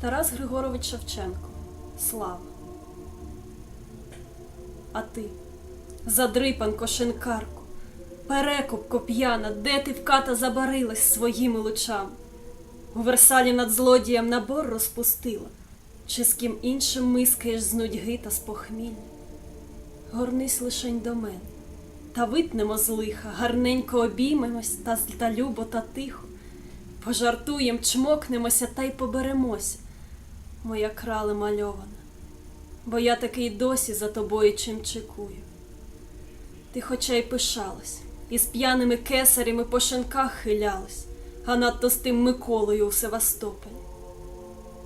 Тарас Григорович Шевченко. Слава. А ти, задрипанко шинкарко, перекупко п'яна, де ти в ката забарилась своїми лучами? У Версалі над злодієм набор розпустила, чи з ким іншим мискаєш з нудьги та з похмілля? Горнись лишень до мене, та витнемо з лиха, гарненько обіймемось та, та любо та тихо. Пожартуєм, чмокнемося та й поберемося, моя крале мальована, бо я такий досі за тобою чим чекую. Ти хоча й пишалась, і з п'яними кесарями по шинках хилялась, а надто з тим Миколою у Севастополі.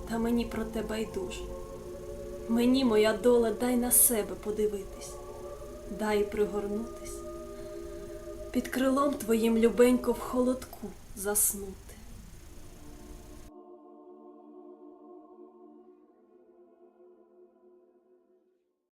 Та мені про тебе байдуже. Мені, моя доля, дай на себе подивитись, дай пригорнутись. Під крилом твоїм любенько в холодку заснути.